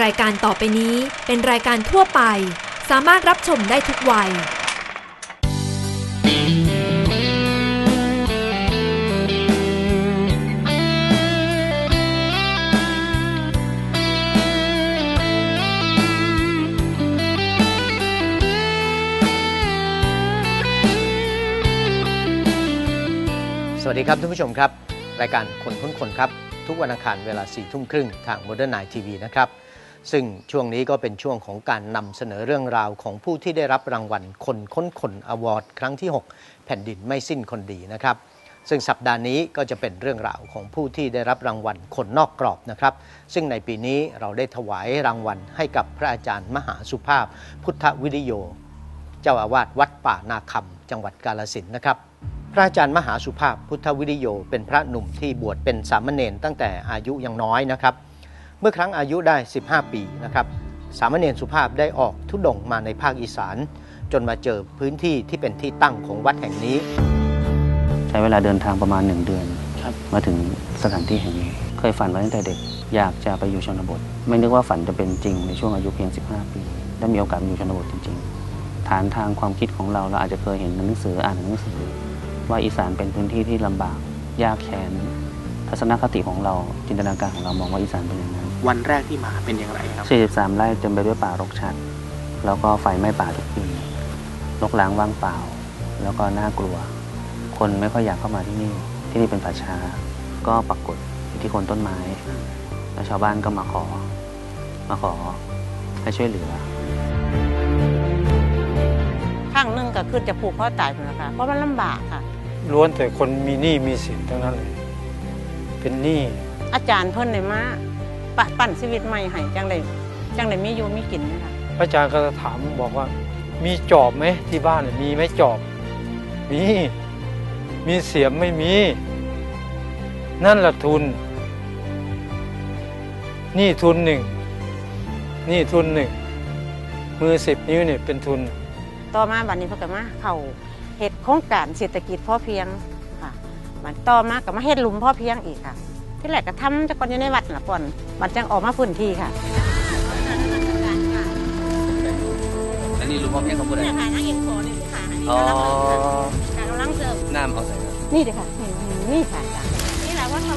รายการต่อไปนี้เป็นรายการทั่วไป สามารถรับชมได้ทุกวัย สวัสดีครับท่านผู้ชมครับ รายการคนค้นคนครับ ทุกวันอังคารเวลา4ี่ทุ่มครึ่งทาง Modern Night TV นะครับ ซึ่งช่วงนี้ก็เป็นช่วงของการนำเสนอเรื่องราวของผู้ที่ได้รับรางวัลคนค้นคนอวอร์ดครั้งที่ 6 แผ่นดินไม่สิ้นคนดีนะครับ ซึ่งสัปดาห์นี้ก็จะเป็นเรื่องราวของผู้ที่ได้รับรางวัลคนนอกกรอบนะครับ ซึ่งในปีนี้เราได้ถวายรางวัลให้กับพระอาจารย์มหาสุภาพ พุทธวิริโย เจ้าอาวาสวัดป่านาคำจังหวัดกาลสินนะครับพระอาจารย์มหาสุภาพพุทธวิริโย เป็นพระหนุ่มที่บวชเป็นสามเณรตั้งแต่อายุยังน้อยนะครับ เมื่อครั้งอายุได้ 15 ปีนะครับสามเณรสุภาพได้ออกทุดงค์มาในภาคอีสาน จนมาเจอพื้นที่ที่เป็นที่ตั้งของวัดแห่งนี้ ใช้เวลาเดินทางประมาณ1เดือนครับมาถึงสถานที่แห่งนี้ เคยฝันไว้ตั้งแต่เด็ก อยากจะไปอยู่ชนบท ไม่นึกว่าฝันจะเป็นจริงในช่วงอายุเพียง 15 ปี ได้มีโอกาสมาอยู่ชนบทจริง ๆ ฐานทางความคิดของเราเราอาจจะเคยเห็นในหนังสืออ่านในหนังสือ ว่าอีสานเป็นพื้นที่ที่ลำบากยากแค้นทัศนคติของเราจินตนาการของเรามองว่าอีสานเป็นอย่างนั้น วันแรกที่มาเป็นอย่างไรครับ 43 ไร่เต็มไปด้วยป่ารกชัด แล้วก็ไฟไหม้ป่าทุกปีรกร้างว่างเปล่า แล้วก็น่ากลัว คนไม่ค่อยอยากเข้ามาที่นี่ ที่นี่เป็นป่าช้า ก็ปักกฏอยู่ที่โคนต้นไม้ แล้วชาวบ้านก็มาขอ มาขอให้ช่วยเหลือ ข้างหนึงก็คือจะผูกข้อตายพุ่นละค่ะเพราะมันลำบากค่ะ ล้วนแต่คนมีหนี้มีสินทั้งนั้นเลย เป็นหนี้อาจารย์เพิ่นเลยมา ปะปั้นชีวิตใหม่ให้จังเลยจังเลยมีอยู่มีกินนะคะพระอาจารย์ก็จะถามบอกว่า มีจอบไหมที่บ้านเนี่ยมีไหมจอบ มี มีเสียมไม่มี นั่นแหละทุนหนี่ทุนหนึ่งหนี่ทุนหนึ่ง มือสิบนิ้วเนี่ยเป็นทุน ต่อมาบัดนี้เพิ่นก็มาเข้าเฮ็ดโครงการเศรษฐกิจพอเพียงค่ะบัดต่อมาก็มาเฮ็ดหลุมพอเพียงอีกค่ะ ที่แรกก็ทำจักก่อนอยู่ในวัดน่ะก่อนบัดจังออกมาพื้นที่ค่ะอันนี้รู้ว่าเพียงเขาพูดอะไรเนี่ยค่ะนั่งยิงขอนี่ค่ะอ๋อกำลังเสิร์ฟน้ำเอาใส่ นี่เด้อค่ะนี่นี่ค่ะ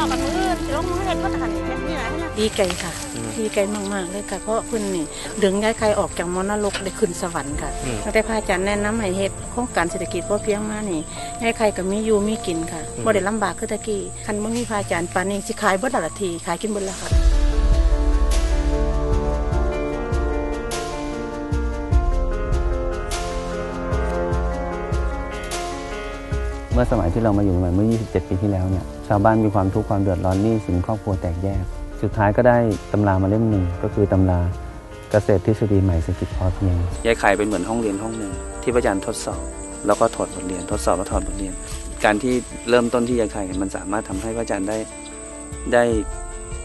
นี่แหละว่าทะเลาะกันมื้ออื่นสิลงมือเฮ็ดบ่ทันเฮ็ดนี่แหละดีใจค่ะ ดีใจมากๆเลยค่ะ เพราะเพิ่นนี่ดึงย้ายใครออกจากมรณลกได้ขึ้นสวรรค์ค่ะตั้งแต่พระอาจารย์แนะนำให้เฮ็ดโครงการเศรษฐกิจพอเพียงมานี่ย้ายใครก็มีอยู่มีกินค่ะบ่ได้ลำบากคือตะกี้คันบ่มีพระอาจารย์ปานนี้สิขายเบิดละละทีขายกินบ่ละค่ะ มื่อสมัยที่เรามาอยู่ใหม่เมื่อ 27 ปีที่แล้วเนี่ยชาวบ้านมีความทุกข์ความเดือดร้อนหนี้สินครอบครัวแตกแยก สุดท้ายก็ได้ตำรามาเล่มหนึ่งก็คือตำราเกษตรทฤษฎีใหม่เศรษฐกิจพอเพียงยายไข่เป็นเหมือนห้องเรียนห้องหนึ่งที่พระอาจารย์ทดสอบ แล้วก็ถอดบทเรียน ทดสอบแล้วถอดบทเรียน การที่เริ่มต้นที่ยายไข่มันสามารถทำให้พระอาจารย์ได้ได้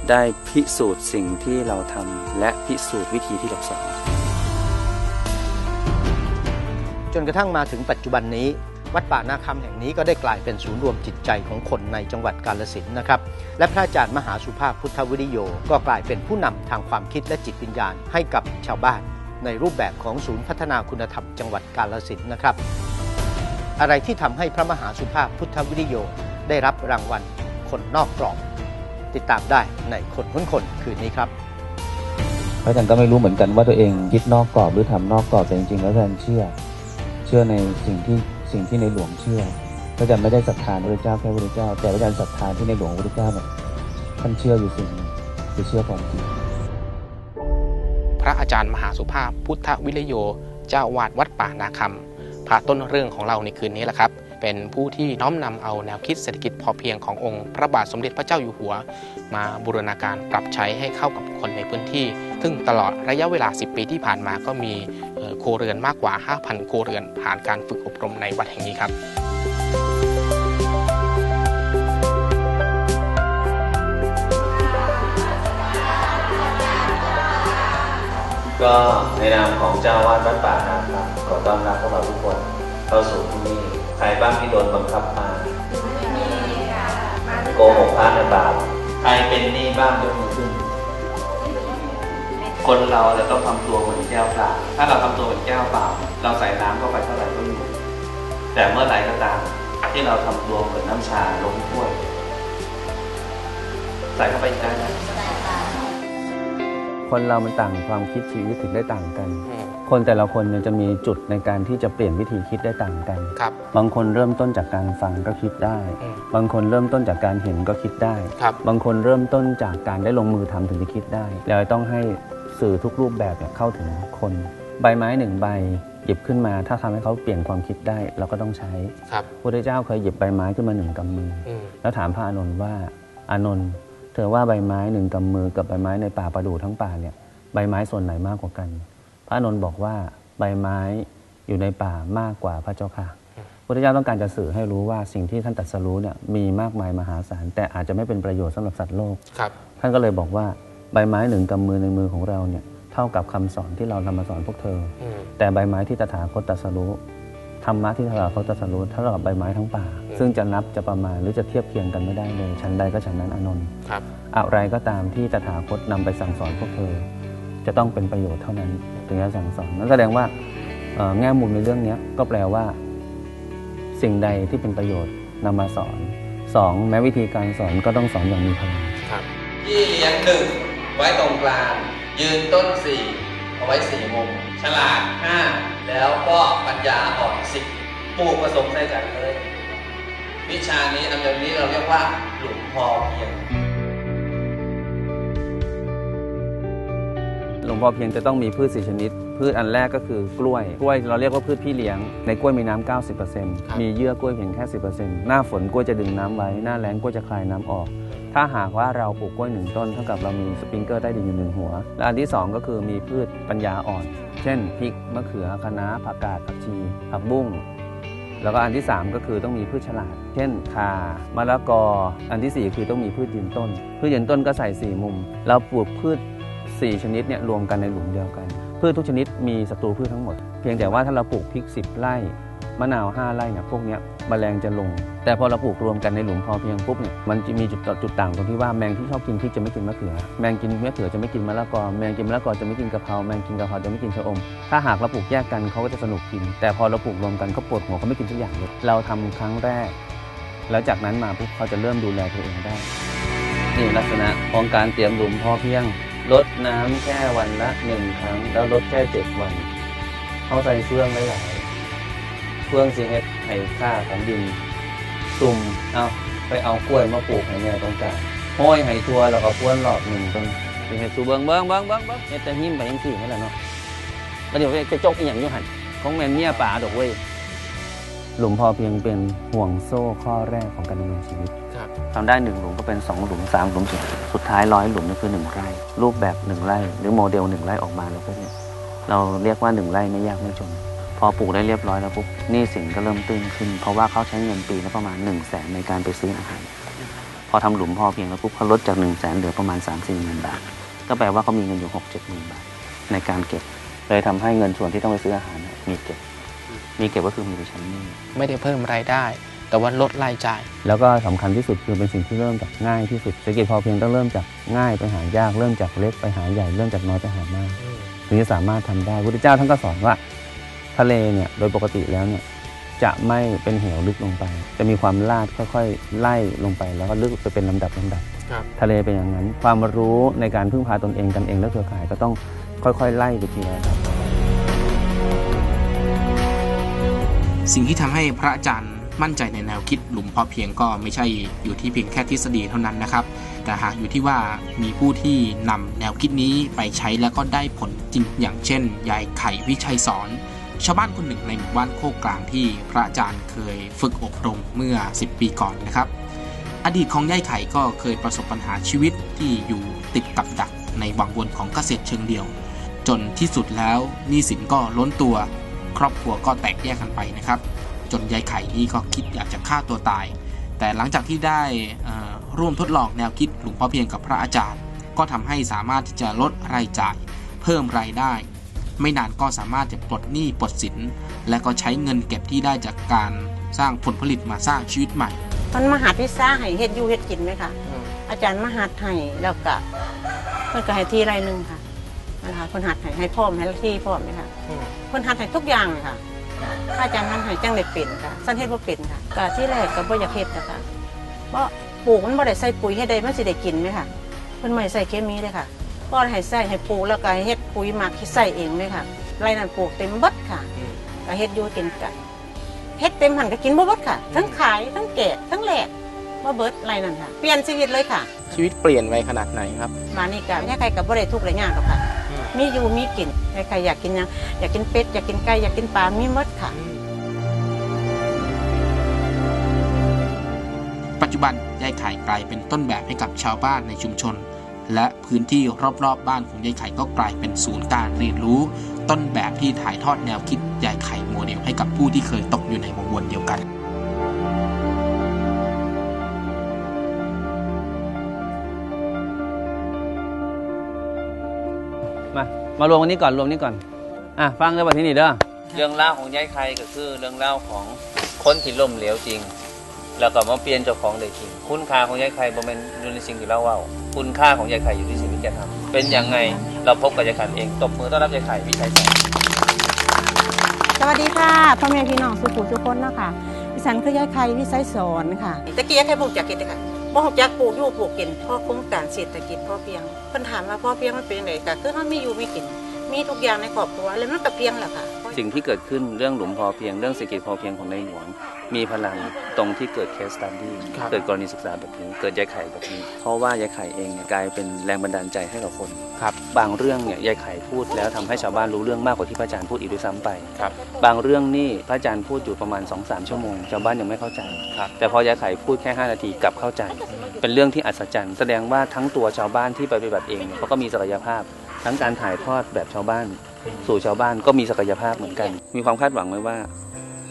ได้พิสูจน์สิ่งที่เราทำและพิสูจน์วิธีที่เราสอนจนกระทั่งมาถึงปัจจุบันนี้ วัดป่านาคำแห่งนี้ก็ได้กลายเป็นศูนย์รวมจิตใจของคนในจังหวัดกาลสินนะครับ และพระอาจารย์มหาสุภาพพุทธวิริโย ก็กลายเป็นผู้นำทางความคิดและจิตวิญญาณให้กับชาวบ้าน ในรูปแบบของศูนย์พัฒนาคุณธรรมจังหวัดกาลสินนะครับ อะไรที่ทำให้พระมหาสุภาพพุทธวิริโยได้รับรางวัลคนนอกกรอบ ติดตามได้ในคนค้นคนคืนนี้ครับพระอาจารย์ก็ไม่รู้เหมือนกันว่าตัวเองคิดนอกกรอบหรือทำนอกกรอบแต่จริงๆแล้วอาจารย์เชื่อ เชื่อในสิ่งที่ สิ่งที่ในหลวงเชื่อพระอาจารย์ไม่ได้ศรัทธาพระเจ้าแค่พระเจ้า แต่พระอาจารย์ศรัทธาที่ในหลวงพระเจ้าเนี่ยท่านเชื่ออยู่สิ่งคือเชื่อความจริงพระอาจารย์มหาสุภาพพุทธวิริโยเจ้าวาดวัดป่านาคำพระต้นเรื่องของเราในคืนนี้แหละครับ เป็นผู้ที่น้อมนำเอาแนวคิดเศรษฐกิจพอเพียงขององค์ พระบาทสมเด็จพระเจ้าอยู่หัว มาบูรณาการปรับใช้ให้เข้ากับคนในพื้นที่ ซึ่งตลอดระยะเวลา 10 ปีที่ผ่านมาก็มี ครัวเรือนมากกว่า 5,000 ครัวเรือนผ่านการฝึกอบรมในวัดแห่งนี้ครับก็ในนามของเจ้าวาดวัดป่านาคำขอต้อนรับพวกเราทุกคนเข้าสู่ที่นี่ใครบ้างที่โดนบังคับมาโกหกพระในบาปใครเป็นหนี้บ้างยกมือขึ้น คนเราจะต้องทำตัวเหมือนแก้วเปล่า ถ้าเราทำตัวเหมือนแก้วเปล่า เราใส่น้ำเข้าไปเท่าไหร่ก็อยู่แต่เมื่อไหร่ก็ตาม ที่เราทำตัวเหมือนน้ำชาลงถ้วย ใส่เข้าไปอีกได้ไหมคนเรามันต่างความคิดชีวิตถึงได้ต่างกันอืมคนแต่ละคนเนี่ยจะมีจุดในการที่จะเปลี่ยนวิธีคิดได้ต่างกันครับบางคนเริ่มต้นจากการฟังก็คิดได้อืมบางคนเริ่มต้นจากการเห็นก็คิดได้ครับบางคนเริ่มต้นจากการได้ลงมือทำถึงจะคิดได้ แล้วต้องให้ สื่อทุกรูปแบบเนี่ยเข้าถึงคน ใบไม้หนึ่งใบหยิบขึ้นมา ถ้าทำให้เขาเปลี่ยนความคิดได้เราก็ต้องใช้ครับพระพุทธเจ้าเคยหยิบใบไม้ขึ้นมาหนึ่งกำมืออืมแล้วถามพระอานนท์ว่าอานนท์เธอว่าใบไม้หนึ่งกำมือกับใบไม้ในป่าประดู่ทั้งป่าเนี่ยใบไม้ส่วนไหนมากกว่ากัน พระอานนท์บอกว่าใบไม้อยู่ในป่ามากกว่าพระเจ้าค่ะพระพุทธเจ้าต้องการจะสื่อให้รู้ว่าสิ่งที่ท่านตรัสรู้เนี่ยมีมากมายมหาศาลแต่อาจจะไม่เป็นประโยชน์สำหรับสัตว์โลกครับท่านก็เลยบอกว่า ใบไม้หนึ่งกำมือในมือของเราเนี่ยเท่ากับคำสอนที่เรานำมาสอนพวกเธออืมแต่ใบไม้ที่ตถาคตตรัสรู้ธรรมะที่ตถาคตตรัสรู้เท่ากับใบไม้ทั้งป่าอืมซึ่งจะนับจะประมาณหรือจะเทียบเคียงกันไม่ได้เลยชั้นใดก็ชั้นนั้นอานนท์ครับอะไรก็ตามที่ตถาคตนำไปสั่งสอนพวกเธอ จะต้องเป็นประโยชน์เท่านั้นถึงจะสั่งสอนนั่นแสดงว่าเอ่อแง่มุมในเรื่องเนี้ยก็แปลว่า สิ่งใดที่เป็นประโยชน์นำมาสอนสองแม้วิธีการสอนก็ต้องสอนอย่างมีพลังครับที่เลี้ยงหนึ่ง ไว้ตรงกลาง ยืนต้นสี่เอาไว้สี่มุม ฉลาดห้าแล้วก็ปัญญาอ่อนสิบปลูกผสมใส่กันเลย วิชานี้ทำอย่างนี้เราเรียกว่าหลุมพอเพียงหลวงพ่อเพียงจะต้องมีพืชสี่ชนิด พืชอันแรกก็คือกล้วย กล้วยเราเรียกว่าพืชพี่เลี้ยง ในกล้วยมีน้ำครับ90%มีเยื่อกล้วยเพียงแค่ 10%หน้าฝนกล้วยจะดึงน้ำไว้ หน้าแล้งกล้วยจะคลายน้ำออก ถ้าหากว่าเราปลูกกล้วยหนึ่งต้นเท่ากับเรามีสปริงเกอร์ใต้ดินอยู่หนึ่งหัว และอันที่สองก็คือมีพืชปัญญาอ่อน เช่นพริกมะเขือคะน้าผักกาดผักชีผักบุ้งแล้วก็อันที่ 3 ก็คือต้องมีพืชฉลาด เช่นข่ามะละกอ อันทีสี่ 4 คือต้องมีพืชยืนต้น พืชยืนต้นก็ใส่ 4 มุม เราปลูกพืช 4 ชนิดเนี่ยรวมกันในหลุมเดียวกัน พืชทุกชนิดมีศัตรูพืชทั้งหมด เพียงแต่ว่าถ้าเราปลูกพริก 10 ไร่ มะนาว 5 ไร่เนี่ยพวกเนี้ยแมลงจะลง แต่พอเราปลูกรวมกันในหลุมพอเพียงปุ๊บเนี่ยมันจะมีจุดจุดต่างตรงที่ว่าแมงที่ชอบกินพริกจะไม่กินมะเขือ แมงกินมะเขือจะไม่กินมะละกอแมงกินมะละกอจะไม่กินกะเพราแมงกินกะเพราจะไม่กินชะอม ถ้าหากเราปลูกแยกกันเขาก็จะสนุกกิน แต่พอเราปลูกรวมกันเขาปวดหัวเขาไม่กินทุกอย่างเลยเราทำครั้งแรก แล้วจากนั้นมาปุ๊บเขาจะเริ่มดูแลตัวเองได้นี่ลักษณะของการเตรียมหลุมพอเพียงลดน้ำแค่วันละหนึ่งครั้ง แล้วลดแค่เจ็ดวัน เข้าใส่เฟื่องหลาย เฟืองสิเฮ็ดให้ค่าของดินซุ่มเอาไปเอากล้วยมาปลูกให้แม่ตรงกลางห้อยให้ทัวแล้วก็พ้วนรอบหนึ่งตรงสิเฮ็ดสู่เบิ่งเบิ่งเบิ่งเบิ่งเบิ่งเฮ็ดแต่หิ้มไปจังซี่นั่นแหละเนาะแล้วเดี๋ยวจะจกอีหยังอยู่หั่นของแม่นเมียป่าดอกเว้ยหลุมพอเพียงเป็นห่วงโซ่ข้อแรกของการดำเนินชีวิตครับทำได้หนึ่งหลุมก็เป็นสองหลุมสามหลุมสุดสุดท้ายร้อยหลุมนี่คือหนึ่งไร่ รูปแบบหนึ่งไร่ หรือโมเดลหนึ่งไร่ออกมาแล้วก็เนี่ยเราเรียกว่าหนึ่งไร่ไม่ยากไม่จนพ อปลูกได้เรียบร้อยแล้วปุ๊บหนี้สินก็เริ่มตื้นขึ้น เพราะว่าเขาใช้เงินปีละประมาณ1นึ่งแสนในการไปซื้ออาหาร พอทำหลุมพอเพียงแล้วปุ๊บเขาลดจาก1นึ่งแสนเหลือประมาณ3ามสี่หมื่นบาท ก็แปลว่าเขามีเงินอยู่6กเจ็ดหมื่นบาทในการเก็บ เลยทำให้เงินส่วนที่ต้องไปซื้ออาหารเนี่ยมีเก็บ มีเก็บก็คือมีไปใช้หนี้ไม่ได้เพิ่มรายได้ แต่ว่าลดรายจ่าย แล้วก็สำคัญที่สุดคือเป็นสิ่งที่เริ่มจากง่ายที่สุดเศรษฐกิจพอเพียงต้องเริ่มจากง่ายไปหายาก เริ่มจากเล็กไปหาใหญ่ เริ่มจากน้อยไปหามากถึงจะสามารถทำได้พระพุทธเจ้าท่านก็สอนว่า ทะเลเนี่ยโดยปกติแล้วเนี่ยจะไม่เป็นเหวลึกลงไป จะมีความลาดค่อยๆ ไล่ลงไป แล้วก็ลึกไปเป็นลำดับลำดับครับ ทะเลเป็นอย่างนั้น ความรู้ในการพึ่งพาตนเองกันเองและเครือข่ายก็ต้องค่อยๆ ไล่ไปทีละระดับสิ่งที่ทำให้พระอาจารย์มั่นใจในแนวคิดหลุมเพาะเพียงก็ไม่ใช่อยู่ที่เพียงแค่ทฤษฎีเท่านั้นนะครับ แต่หากอยู่ที่ว่ามีผู้ที่นำแนวคิดนี้ไปใช้แล้วก็ได้ผลจริงอย่างเช่น ยายไข่วิชัยสอน ชาวบ้านคนหนึ่งในหมู่บ้านโคกกลางที่พระอาจารย์เคยฝึกอบรมเมื่อ 10 ปีก่อนนะครับ อดีตของยายไข่ก็เคยประสบปัญหาชีวิตที่อยู่ติดกับดักในวังวนของเกษตรเชิงเดียว จนที่สุดแล้วหนี้สินก็ล้นตัว ครอบครัวก็แตกแยกกันไปนะครับ จนยายไข่นี่ก็คิดอยากจะฆ่าตัวตาย แต่หลังจากที่ได้ร่วมทดลองแนวคิดหลวงพ่อเพียงกับพระอาจารย์ ก็ทำให้สามารถที่จะลดรายจ่าย เพิ่มรายได้ ไม่นานก็สามารถจะปลดหนี้ปลดสิน และก็ใช้เงินเก็บที่ได้จากการสร้างผลผลิตมาสร้างชีวิตใหม่ มันมาหัดวิซ่าให้เฮ็ดอยู่เฮ็ดกินไหมคะอาจารย์มาหัดให้แล้วก็มันก็ให้ที่ไรหนึ่งค่ะนะคะเพิ่นหัดให้ให้พร้อมให้ที่พร้อมเลยค่ะอืมเพิ่นหัดให้ทุกอย่างเลยค่ะพระอาจารย์มันให้จังได้เป็นค่ะสั้นเฮ็ดบ่เป็นค่ะก็ที่แรกก็บ่อยากเฮ็ดนะคะเพราะปลูกมันบ่ได้ใส่ปุ๋ยให้ได้มันสิได้กินไหมค่ะเพิ่นไม่ให้ใส่เคมีเลยค่ะ ก็ให้ใส่ให้ปลูกแล้วก็ให้เฮ็ดปุ๋ยหมักที่ใส่เองเลยค่ะไรนั้นปลูกเต็มเบิดค่ะก็เฮ็ดอยู่กินกันเฮ็ดเต็มหันก็กินบ่เบิดค่ะ ทั้งขายทั้งแกะทั้งแหลกบ่เบิดไรนั้นค่ะ เปลี่ยนชีวิตเลยค่ะ ชีวิตเปลี่ยนไปขนาดไหนครับ มานี่ก็แค่ใครกับบ่ได้ทุกข์ได้ยากหรอกค่ะอืมมีอยู่มีกินใครๆอยากกินหยังอยากกินเป็ดอยากกินไก่อยากกินปลามีหมดค่ะ ปัจจุบันยายไข่กลายเป็นต้นแบบให้กับชาวบ้านในชุมชน และพื้นที่รอบๆบบ้านของยายไข่ก็กลายเป็นศูนย์การเรียนรู้ ต้นแบบที่ถ่ายทอดแนวคิดยายไข่โมเดลให้กับผู้ที่เคยตกอยู่ในวงวนเดียวกันมามารวมกันนี้ก่อนรวมนี้ก่อนอะฟังได้ป่ะที่นี่เด้อเรื่องเล่าวของยายไข่ก็คือเรื่องเล่าวของคนที่ล่มเหลวจริง แล้วก็มาเปลี่ยนเจ้าของได้จริงคุณค่าของยายไข่บ่แม่นอยู่ในสิ่งที่เราเว้าคุณค่าของยายไข่อยู่ที่สิ่งที่แกทำเป็นยังไงเราพบกับยายไข่เองตบมือต้อนรับยายไข่วิชัยแสงสวัสดีค่ะพ่อแม่พี่น้องสุขุทุกคนเนาะค่ะดิฉันคือยายไข่วิสัยสอนค่ะตะกี้ยายไข่ปลูกจากกินเลยค่ะบ่ฮู้จักปลูกอยู่ปลูกกินเพ่อโครงการเศรษฐกิจพอเพียงเพิ่นถามว่าพอเพียงมันเป็นจังไดก็คือเฮามีอยู่มีกิน มีทุกอย่างในครอบครัวแล้วมันก็เพียงแหละค่ะสิ่งที่เกิดขึ้นเรื่องหลุมพอเพียงเรื่องเศรษฐกิจพอเพียงของในหลวง มีพลังตรงที่เกิดเคสตันดี้ครับเกิดกรณีศึกษาแบบนี้ เกิดยายไข่แบบนี้ เพราะว่ายายไข่เองเนี่ยกลายเป็นแรงบันดาลใจให้กับคนครับบางเรื่องเนี่ยยายไข่พูดแล้วทำให้ชาวบ้านรู้เรื่องมากกว่าที่พระอาจารย์พูดอีกด้วยซ้ำไปครับบางเรื่องนี่พระอาจารย์พูดอยู่ประมาณ2อสชั่วโมงชาวบ้านยังไม่เข้าใจครับแต่พอยายไข่พูดแค่ 5 นาทีกลับเข้าใจ เป็นเรื่องที่อัศจรรย์ แสดงว่าทั้งตัวชาวบ้านที่ไปปฏิบัติเองเนี่ยเขาก็มีศักยภาพ ทั้งการถ่ายทอดแบบชาวบ้าน สู่ชาวบ้านก็มีศักยภาพเหมือนกัน มีความคาดหวังไว้ว่า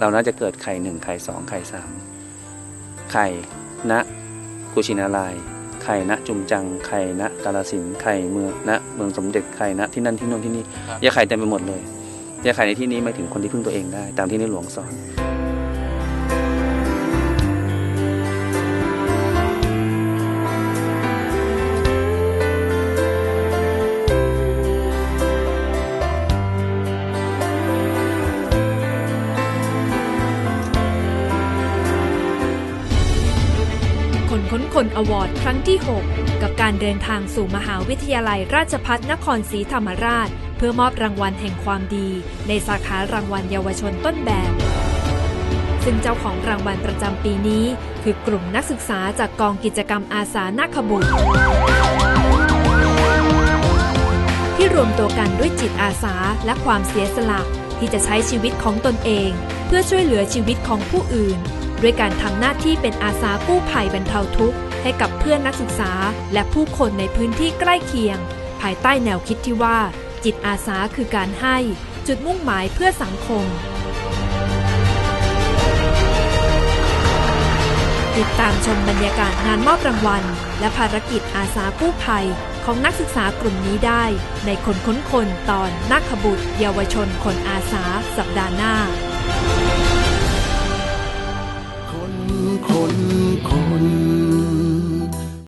เราน่าจะเกิดไข่หนึ่งไข่สองไข่สามไข่ณกุชินารายณ์ไข่ณจุมจัง ไข่ณกาลสินธุ์ไข่เมืองณเมืองสมเด็จไข่ณที่นั่นที่โน่นที่นี่ครับยาไข่เต็มไปหมดเลยยาไข่ในที่นี้หมายถึงคนที่พึ่งตัวเองได้ ตามที่ในหลวงสอนคน อวอร์ดครั้งที่ 6 กับการเดินทางสู่มหาวิทยาลัยราชพัฒนครศรีธรรมราช เพื่อมอบรางวัลแห่งความดี ในสาขารางวัลเยาวชนต้นแบบ ซึ่งเจ้าของรางวัลประจำปีนี้ คือกลุ่มนักศึกษาจากกองกิจกรรมอาสานาคบุตรที่รวมตัวกันด้วยจิตอาสาและความเสียสละที่จะใช้ชีวิตของตนเอง เพื่อช่วยเหลือชีวิตของผู้อื่น ด้วยการทำหน้าที่เป็นอาสากู้ภัยบรรเทาทุกข์ ให้กับเพื่อนนักศึกษาและผู้คนในพื้นที่ใกล้เคียง ภายใต้แนวคิดที่ว่า จิตอาสาคือการให้ จุดมุ่งหมายเพื่อสังคม ติดตามชมบรรยากาศงานมอบรางวัล และภารกิจอาสากู้ภัยของนักศึกษากลุ่มนี้ได้ ในคนค้นคนตอนนักขบุตรเยาวชนคนอาสาสัปดาห์หน้า